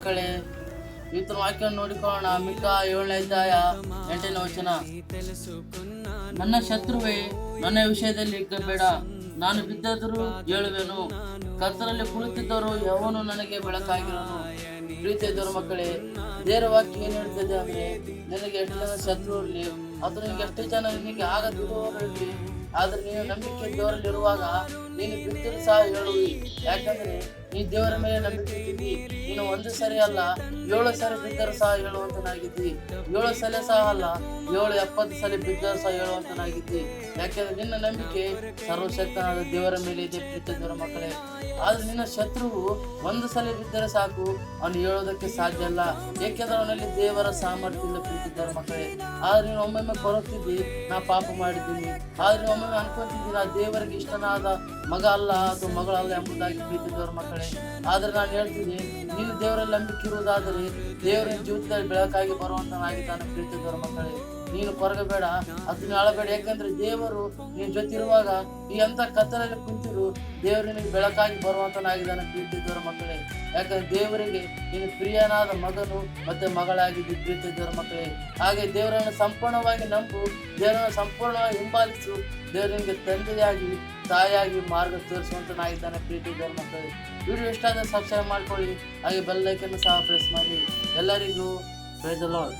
ಮಕ್ಕಳೇ ಇತರ ವಾಕ್ಯ ನೋಡಿಕೊಳ್ಳೋಣ. ಮಿಕ್ಕ ಏಳನೇ ಅಧ್ಯಾಯ ಎಂಟನೇ ವಚನ. ನನ್ನ ಶತ್ರುವೇ, ನನ್ನ ವಿಷಯದಲ್ಲಿ ಬೇಡ ನಾನು ಬಿದ್ದರೂ ಹೇಳುವೆನು ಕತ್ತಲಲ್ಲಿ ಕುಳಿತಿದ್ದರು ಯಾವನು ನನಗೆ ಬೆಳಕಾಗಿರೋನು ಪ್ರೀತಿಯಿದ್ದರು ಮಕ್ಕಳೇ ದೇವರ ವಾಕ್ಯ ಏನ್ ಹೇಳ್ತದೆ ಅಂದ್ರೆ, ನಿನಗೆ ಎಷ್ಟು ಜನ ಶತ್ರು ಇರಲಿ ನಿನಗೆ ಎಷ್ಟು ಜನ ನಿನಗೆ ಆಗದಿರುವವರಲ್ಲಿ ಆದ್ರೆ ನೀನು ನಂಬಿಕೆ ದೇವರಲ್ಲಿರುವಾಗ ನೀನು ಬಿದ್ದರೂ ಸಹ ಹೇಳುವಿ ಯಾಕಂದ್ರೆ, ನೀ ದೇವರ ಮೇಲೆ ನಂಬಿಕೆ ಇಟ್ಟಿದ್ದಿ. ನೀನು ಒಂದು ಸರಿ ಅಲ್ಲ, ಏಳು ಸರಿ ಬಿದ್ದರೂ ಸಹ ಹೇಳುವಂತನಾಗಿದ್ದಿ. ಏಳು ಸಲ ಸಹ ಅಲ್ಲ, ಏಳು ಎಪ್ಪತ್ತು ಸಲ ಬಿದ್ದರೂ ಸಹ ಹೇಳುವಂತನಾಗಿದ್ದಿ. ಯಾಕೆಂದ್ರೆ ನಿನ್ನ ನಂಬಿಕೆ ಸರ್ವಶಕ್ತನಾದ ದೇವರ ಮೇಲೆ ಇದೆ ಪ್ರೀತಿ ದೇವರ ಮಕ್ಕಳೇ. ಆದ್ರೆ ನಿನ್ನ ಶತ್ರುವು ಒಂದು ಸಲ ಬಿದ್ದರೆ ಸಾಕು, ಅವನು ಹೇಳೋದಕ್ಕೆ ಸಾಧ್ಯ ಅಲ್ಲ. ಏಕೆಂದ್ರೆ ಅವನಲ್ಲಿ ದೇವರ ಸಾಮರ್ಥ್ಯದಿಂದ ಇಲ್ಲ ಪ್ರೀತಿ ದೇವರ ಮಕ್ಕಳೇ. ಆದ್ರೆ ನೀನು ಒಮ್ಮೊಮ್ಮೆ ಕೊರಗ್ತಿದ್ದಿ ನಾ ಪಾಪ ಮಾಡಿದ್ದೀನಿ. ಆದ್ರೆ ಒಮ್ಮೊಮ್ಮೆ ಅನ್ಕೊಂತಿದ್ದೀನಿ ನಾ ದೇವರಿಗೆ ಇಷ್ಟನಾದ ಮಗ ಅಲ್ಲ ಅಥವಾ ಮಗಳಲ್ಲ ಎಂಬುದಾಗಿ ಪ್ರೀತಿ ದೇವರ ಮಕ್ಕಳೇ. ಆದ್ರೆ ನಾನು ಹೇಳ್ತೀನಿ ನೀನು ದೇವರಲ್ಲಿ ನಂಬಿಕೆ ದೇವರ ಜೀವಿತದಲ್ಲಿ ಬೆಳಕಾಗಿ ಬರುವಂತನಾಗಿದ್ದಾನೆ ಪ್ರೀತಿ ಕೇಳ್ತಿದ್ದವರ ಮಕ್ಕಳೇ. ನೀನು ಕೊರಗಬೇಡ ಅದನ್ನ ಅಳಬೇಡ. ಯಾಕಂದ್ರೆ ದೇವರು ನೀನ್ ಜೊತೆ ಇರುವಾಗ ಈ ಅಂತ ಕತ್ತಲಲ್ಲಿ ಕುಂತಿರು, ದೇವರು ನಿನಗೆ ಬೆಳಕಾಗಿ ಬರುವಂತನಾಗಿದ್ದಾನೆ ಪ್ರೀತಿ ಮಕ್ಕಳಿಗೆ ಮಕ್ಕಳೇ. ಯಾಕಂದ್ರೆ ದೇವರಿಗೆ ನೀನು ಪ್ರಿಯನಾದ ಮಗನು ಮತ್ತೆ ಮಗಳಾಗಿ ಪ್ರೀತಿ ದೇವರ ಮಕ್ಕಳೇ. ಹಾಗೆ ದೇವರನ್ನು ಸಂಪೂರ್ಣವಾಗಿ ನಂಬು, ದೇವರನ್ನು ಸಂಪೂರ್ಣವಾಗಿ ಹಿಂಬಾಲಿಸು. ದೇವರಿಗೆ ತಂದೆಯಾಗಿ, ತಾಯಿಯಾಗಿ ಮಾರ್ಗ ತೋರಿಸುವಂತನಾಗಿದ್ದಾನೆ ಪ್ರೀತಿ ದೇವರ ಮಕ್ಕಳೇ. ವಿಡಿಯೋ ಇಷ್ಟ ಆದರೆ ಸಬ್ಸ್ಕ್ರೈಬ್ ಮಾಡ್ಕೊಳ್ಳಿ. ಹಾಗೆ ಬೆಲ್ ಐಕನ್ನು ಸಹ ಪ್ರೆಸ್ ಮಾಡಿ. ಎಲ್ಲರಿಗೂ ಪ್ರೈಸ್ ಲಾರ್ಡ್